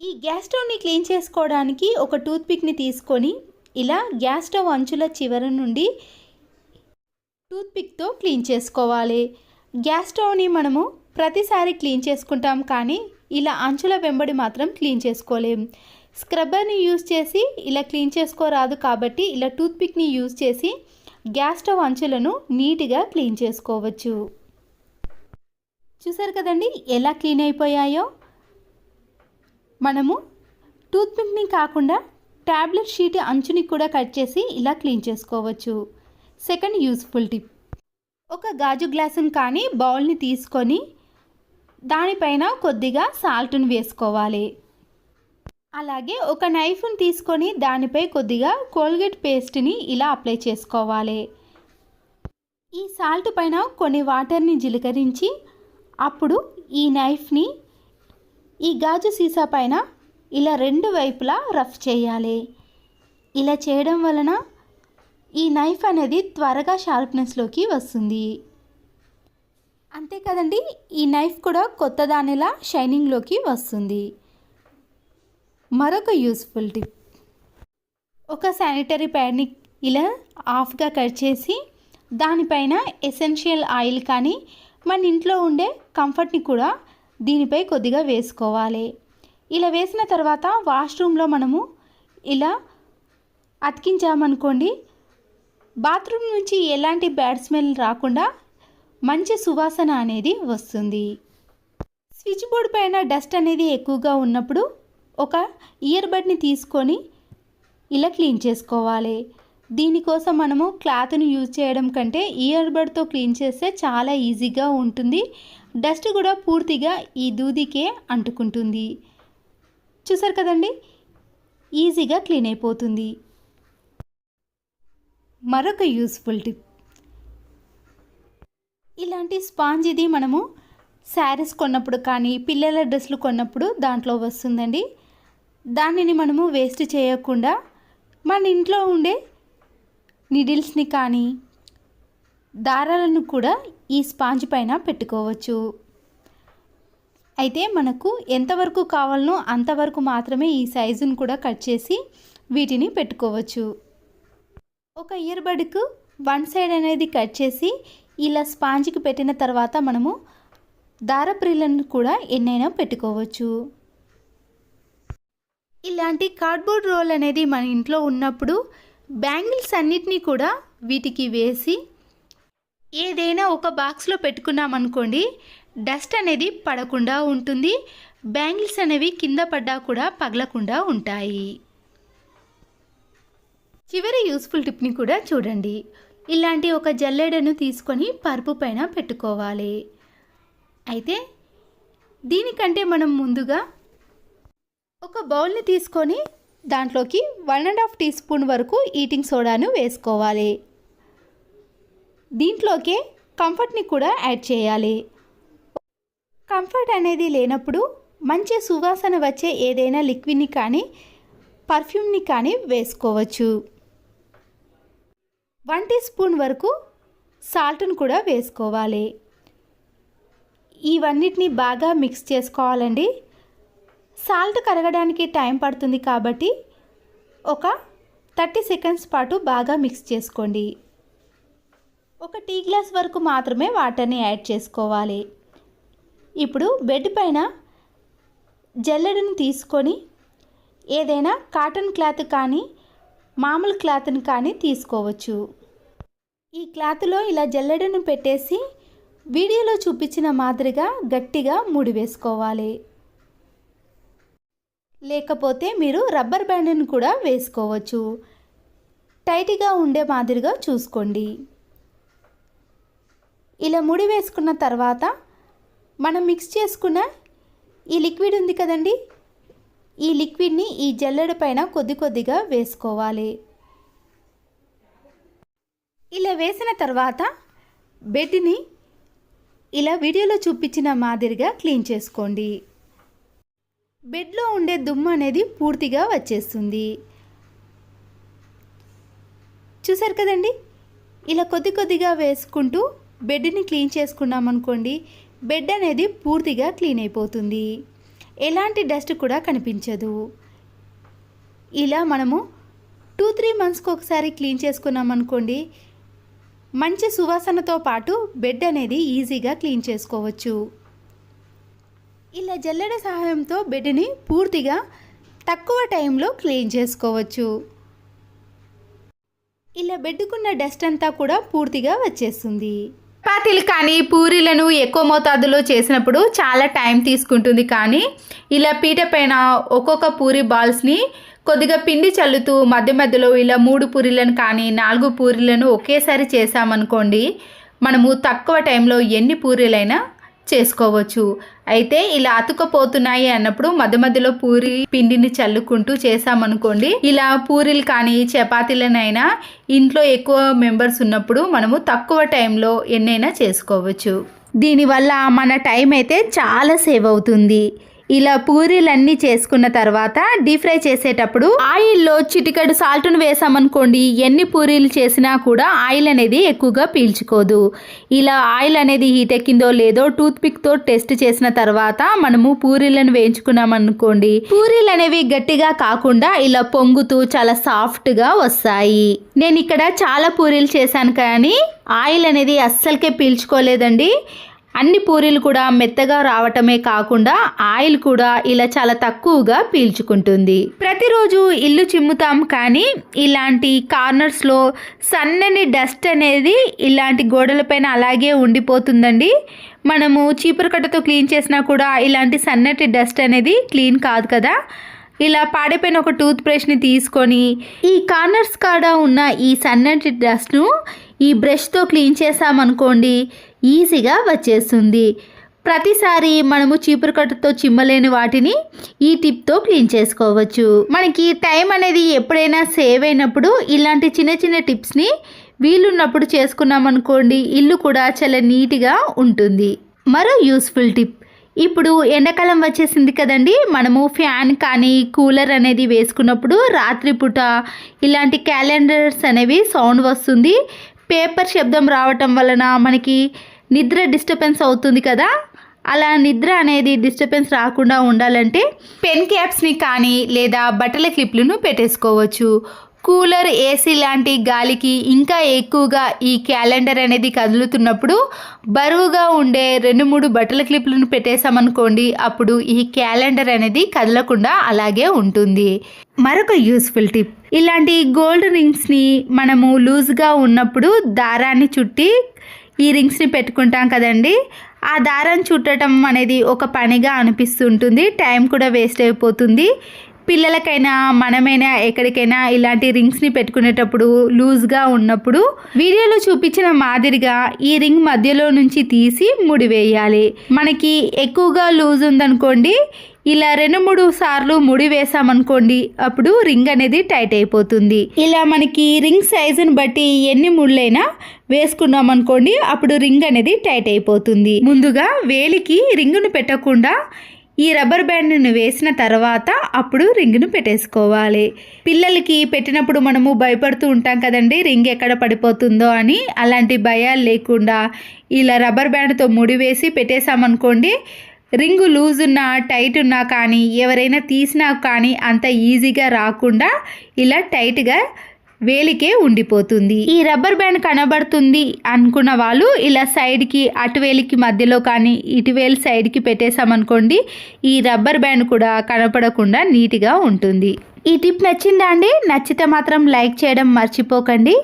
ఈ గ్యాస్ స్టవ్ని క్లీన్ చేసుకోవడానికి ఒక టూత్పిక్ని తీసుకొని ఇలా గ్యాస్ స్టవ్ అంచుల చివర నుండి టూత్పిక్తో క్లీన్ చేసుకోవాలి. గ్యాస్ స్టవ్ని మనము ప్రతిసారి క్లీన్ చేసుకుంటాం కానీ ఇలా అంచుల వెంబడి మాత్రం క్లీన్ చేసుకోలేం. స్క్రబ్బర్ని యూజ్ చేసి ఇలా క్లీన్ చేసుకోరాదు కాబట్టి ఇలా టూత్పిక్ని యూజ్ చేసి గ్యాస్ స్టవ్ అంచులను నీట్గా క్లీన్ చేసుకోవచ్చు. చూసారు కదండి ఎలా క్లీన్ అయిపోయాయో? మనము టూత్పిక్ని కాకుండా ట్యాబ్లెట్ షీట్ అంచుని కూడా కట్ చేసి ఇలా క్లీన్ చేసుకోవచ్చు. Second useful tip. ఒక గాజు గ్లాసుని కానీ బౌల్ని తీసుకొని దానిపైన కొద్దిగా సాల్ట్ను వేసుకోవాలి. అలాగే ఒక నైఫ్ని తీసుకొని దానిపై కొద్దిగా కోల్గేట్ పేస్ట్ని ఇలా అప్లై చేసుకోవాలి. ఈ సాల్ట్ పైన కొన్ని వాటర్ని జీలకరించి అప్పుడు ఈ నైఫ్ని ఈ గాజు సీసా పైన ఇలా రెండు వైపులా రఫ్ చేయాలి. ఇలా చేయడం వలన ఈ నైఫ్ అనేది త్వరగా షార్ప్నెస్లోకి వస్తుంది. అంతే కదండి ఈ నైఫ్ కూడా కొత్త దానిలా షైనింగ్లోకి వస్తుంది. మరొక యూస్ఫుల్ టిప్. ఒక శానిటరీ ప్యాడ్ని ఇలా హాఫ్గా కట్ చేసి దానిపైన ఎసెన్షియల్ ఆయిల్ కానీ మన ఇంట్లో ఉండే కంఫర్ట్ని కూడా దీనిపై కొద్దిగా వేసుకోవాలి. ఇలా వేసిన తర్వాత వాష్రూమ్లో మనము ఇలా అతికించామనుకోండి బాత్రూమ్ నుంచి ఎలాంటి బ్యాడ్ స్మెల్ రాకుండా మంచి సువాసన అనేది వస్తుంది. స్విచ్ బోర్డ్ పైన డస్ట్ అనేది ఎక్కువగా ఉన్నప్పుడు ఒక ఇయర్ బడ్ని తీసుకొని ఇలా క్లీన్ చేసుకోవాలి. దీనికోసం మనము క్లాత్ని యూజ్ చేయడం కంటే ఇయర్ బడ్తో క్లీన్ చేస్తే చాలా ఈజీగా ఉంటుంది. డస్ట్ కూడా పూర్తిగా ఈ దూదికే అంటుకుంటుంది. చూసారు కదండి? ఈజీగా క్లీన్ అయిపోతుంది. మరొక యూస్ఫుల్ టిప్. ఇలాంటి స్పాంజ్ ఇది మనము శారీస్ కొన్నప్పుడు కానీ పిల్లల డ్రెస్సులు కొన్నప్పుడు దాంట్లో వస్తుందండి. దానిని మనము వేస్ట్ చేయకుండా మన ఇంట్లో ఉండే నిడిల్స్ని కానీ దారాలను కూడా ఈ స్పాంజ్ పైన పెట్టుకోవచ్చు. అయితే మనకు ఎంతవరకు కావాలనో అంతవరకు మాత్రమే ఈ సైజును కూడా కట్ చేసి వీటిని పెట్టుకోవచ్చు. ఒక ఇయర్ బడ్కు వన్ సైడ్ అనేది కట్ చేసి ఇలా స్పాంజ్కి పెట్టిన తర్వాత మనము దారప్రిలను కూడా ఎన్నైనా పెట్టుకోవచ్చు. ఇలాంటి కార్డ్బోర్డ్ రోల్ అనేది మన ఇంట్లో ఉన్నప్పుడు బ్యాంగిల్స్ అన్నిటినీ కూడా వీటికి వేసి ఏదైనా ఒక బాక్స్లో పెట్టుకున్నామనుకోండి డస్ట్ అనేది పడకుండా ఉంటుంది. బ్యాంగిల్స్ అనేవి కింద పడ్డా కూడా పగలకుండా ఉంటాయి. చివరి యూస్ఫుల్ టిప్ని కూడా చూడండి. ఇలాంటి ఒక జల్లెడను తీసుకొని పరుపు పైన పెట్టుకోవాలి. అయితే దీనికంటే మనం ముందుగా ఒక బౌల్ని తీసుకొని దాంట్లోకి one and half teaspoon వరకు ఈటింగ్ సోడాను వేసుకోవాలి. దీంట్లోకే కంఫర్ట్ని కూడా యాడ్ చేయాలి. కంఫర్ట్ అనేది లేనప్పుడు మంచి సువాసన వచ్చే ఏదైనా లిక్విడ్ని కానీ పర్ఫ్యూమ్ని కానీ వేసుకోవచ్చు. వన్ టీ స్పూన్ వరకు సాల్ట్ను కూడా వేసుకోవాలి. ఇవన్నిటిని బాగా మిక్స్ చేసుకోవాలండి. సాల్ట్ కరగడానికి టైం పడుతుంది కాబట్టి ఒక థర్టీ సెకండ్స్ పాటు బాగా మిక్స్ చేసుకోండి. ఒక టీ గ్లాస్ వరకు మాత్రమే వాటర్ని యాడ్ చేసుకోవాలి. ఇప్పుడు బెడ్ పైన జల్లెడను తీసుకొని ఏదైనా కాటన్ క్లాత్ కానీ మామూలు క్లాత్ని కానీ తీసుకోవచ్చు. ఈ క్లాత్లో ఇలా జల్లెడను పెట్టేసి వీడియోలో చూపించిన మాదిరిగా గట్టిగా ముడి వేసుకోవాలి. లేకపోతే మీరు రబ్బర్ బ్యాండ్ను కూడా వేసుకోవచ్చు. టైట్గా ఉండే మాదిరిగా చూసుకోండి. ఇలా ముడి వేసుకున్న తర్వాత మనం మిక్స్ చేసుకున్న ఈ లిక్విడ్ ఉంది కదండి? ఈ లిక్విడ్ని ఈ జల్లెడ పైన కొద్ది కొద్దిగా వేసుకోవాలి. ఇలా వేసిన తర్వాత బెడ్ని ఇలా వీడియోలో చూపించిన మాదిరిగా క్లీన్ చేసుకోండి. బెడ్లో ఉండే దుమ్ము అనేది పూర్తిగా వచ్చేస్తుంది. చూసారు కదండి? ఇలా కొద్ది కొద్దిగా వేసుకుంటూ బెడ్ని క్లీన్ చేసుకున్నాం అనుకోండి బెడ్ అనేది పూర్తిగా క్లీన్ అయిపోతుంది. ఎలాంటి డస్ట్ కూడా కనిపించదు. ఇలా మనము టూ త్రీ మంత్స్కి ఒకసారి క్లీన్ చేసుకున్నాం అనుకోండి మంచి సువాసనతో పాటు బెడ్ అనేది ఈజీగా క్లీన్ చేసుకోవచ్చు. ఇలా జల్లెడ సహాయంతో బెడ్ని పూర్తిగా తక్కువ టైంలో క్లీన్ చేసుకోవచ్చు. ఇలా బెడ్కున్న డస్ట్ అంతా కూడా పూర్తిగా వచ్చేస్తుంది. చపాతీలు కానీ పూరీలను ఎక్కువ మోతాదులో చేసినప్పుడు చాలా టైం తీసుకుంటుంది కానీ ఇలా పీట పైన ఒక్కొక్క పూరి బాల్స్ని కొద్దిగా పిండి చల్లుతూ మధ్య మధ్యలో ఇలా మూడు పూరీలను కానీ నాలుగు పూరీలను ఒకేసారి చేసామనుకోండి మనము తక్కువ టైంలో ఎన్ని పూరీలైనా చేసుకోవచ్చు. అయితే ఇలా అతుకపోతున్నాయి అన్నప్పుడు మధ్య మధ్యలో పూరి పిండిని చల్లుకుంటూ చేసామనుకోండి ఇలా పూరీలు కానీ చపాతీలనైనా ఇంట్లో ఎక్కువ మెంబర్స్ ఉన్నప్పుడు మనము తక్కువ టైంలో ఎన్నైనా చేసుకోవచ్చు. దీనివల్ల మన టైం అయితే చాలా సేవ్ అవుతుంది. ఇలా పూరీలన్నీ చేసుకున్న తర్వాత డీప్ ఫ్రై చేసేటప్పుడు ఆయిల్లో చిటికెడు సాల్ట్ను వేసామనుకోండి ఎన్ని పూరీలు చేసినా కూడా ఆయిల్ అనేది ఎక్కువగా పీల్చుకోదు. ఇలా ఆయిల్ అనేది హీట్ ఎక్కిందో లేదో టూత్ పిక్తో టెస్ట్ చేసిన తర్వాత మనము పూరీలను వేయించుకున్నామనుకోండి పూరీలు అనేవి గట్టిగా కాకుండా ఇలా పొంగుతూ చాలా సాఫ్ట్గా వస్తాయి. నేను ఇక్కడ చాలా పూరీలు చేశాను కానీ ఆయిల్ అనేది అస్సలకే పీల్చుకోలేదండి. అన్ని పూరీలు కూడా మెత్తగా రావటమే కాకుండా ఆయిల్ కూడా ఇలా చాలా తక్కువగా పీల్చుకుంటుంది. ప్రతిరోజు ఇల్లు చిమ్ముతాం కానీ ఇలాంటి కార్నర్స్లో సన్నని డస్ట్ అనేది ఇలాంటి గోడలపైన అలాగే ఉండిపోతుందండి. మనము చీపురు కట్టతో క్లీన్ చేసినా కూడా ఇలాంటి సన్నటి డస్ట్ అనేది క్లీన్ కాదు కదా. ఇలా పాడైపోయిన ఒక టూత్ బ్రష్ని తీసుకొని ఈ కార్నర్స్ కాడ ఉన్న ఈ సన్నటి డస్ట్ను ఈ బ్రష్తో క్లీన్ చేసామనుకోండి ఈజీగా వచ్చేస్తుంది. ప్రతిసారి మనము చీపురు కట్టుతో చిమ్మలేని వాటిని ఈ టిప్తో క్లీన్ చేసుకోవచ్చు. మనకి టైం అనేది ఎప్పుడైనా సేవ్ అయినప్పుడు ఇలాంటి చిన్న చిన్న టిప్స్ని వీలున్నప్పుడు చేసుకున్నామనుకోండి ఇల్లు కూడా చాలా నీట్గా ఉంటుంది. మరో యూస్ఫుల్ టిప్. ఇప్పుడు ఎండాకాలం వచ్చేసింది కదండి మనము ఫ్యాన్ కానీ కూలర్ అనేది వేసుకున్నప్పుడు రాత్రిపూట ఇలాంటి క్యాలెండర్స్ అనేవి సౌండ్ వస్తుంది. పేపర్ శబ్దం రావటం వలన మనకి నిద్ర డిస్టర్బెన్స్ అవుతుంది కదా? అలా నిద్ర అనేది డిస్టర్బెన్స్ రాకుండా ఉండాలంటే పెన్ క్యాప్స్ని కానీ లేదా బట్టల క్లిప్లను పెట్టేసుకోవచ్చు. కూలర్ ఏసీ లాంటి గాలికి ఇంకా ఎక్కువగా ఈ క్యాలెండర్ అనేది కదులుతున్నప్పుడు బరువుగా ఉండే రెండు మూడు బట్టల క్లిప్లను పెట్టేసామనుకోండి అప్పుడు ఈ క్యాలెండర్ అనేది కదలకుండా అలాగే ఉంటుంది. మరొక యూస్ఫుల్ టిప్ ఇలాంటి గోల్డ్ రింగ్స్ని మనము లూజ్గా ఉన్నప్పుడు దారాన్ని చుట్టి ఈ రింగ్స్ని పెట్టుకుంటాం కదండి. ఆ దారం చుట్టడం అనేది ఒక పనిగా అనిపిస్తుంటుంది. టైం కూడా వేస్ట్ అయిపోతుంది. పిల్లలకైనా మనమైనా ఎక్కడికైనా ఇలాంటి రింగ్స్ని పెట్టుకునేటప్పుడు లూజ్గా ఉన్నప్పుడు వీడియోలో చూపించిన మాదిరిగా ఈ రింగ్ మధ్యలో నుంచి తీసి ముడివేయాలి. మనకి ఎక్కువగా లూజ్ ఉందనుకోండి ఇలా రెండు మూడు సార్లు ముడి వేసామనుకోండి అప్పుడు రింగ్ అనేది టైట్ అయిపోతుంది. ఇలా మనకి రింగ్ సైజుని బట్టి ఎన్ని ముళ్ళైనా వేసుకున్నాం అనుకోండి అప్పుడు రింగ్ అనేది టైట్ అయిపోతుంది. ముందుగా వేలికి రింగును పెట్టకుండా ఈ రబ్బర్ బ్యాండ్ను వేసిన తర్వాత అప్పుడు రింగ్ను పెట్టేసుకోవాలి. పిల్లలకి పెట్టినప్పుడు మనము భయపడుతూ ఉంటాం కదండి రింగ్ ఎక్కడ పడిపోతుందో అని. అలాంటి భయాలు లేకుండా ఇలా రబ్బర్ బ్యాండ్తో ముడివేసి పెట్టేసామనుకోండి రింగు లూజ్ ఉన్నా టైట్ ఉన్నా కానీ ఎవరైనా తీసినా కానీ అంత ఈజీగా రాకుండా ఇలా టైట్గా వేలికే ఉండిపోతుంది. ఈ రబ్బర్ బ్యాండ్ కనబడుతుంది అనుకున్న వాళ్ళు ఇలా సైడ్కి అటు వేలికి మధ్యలో కానీ ఇటు వేలు సైడ్కి పెట్టేసామనుకోండి ఈ రబ్బర్ బ్యాండ్ కూడా కనపడకుండా నీట్గా ఉంటుంది. ఈ టిప్ నచ్చిందా అండి? నచ్చితే మాత్రం లైక్ చేయడం మర్చిపోకండి.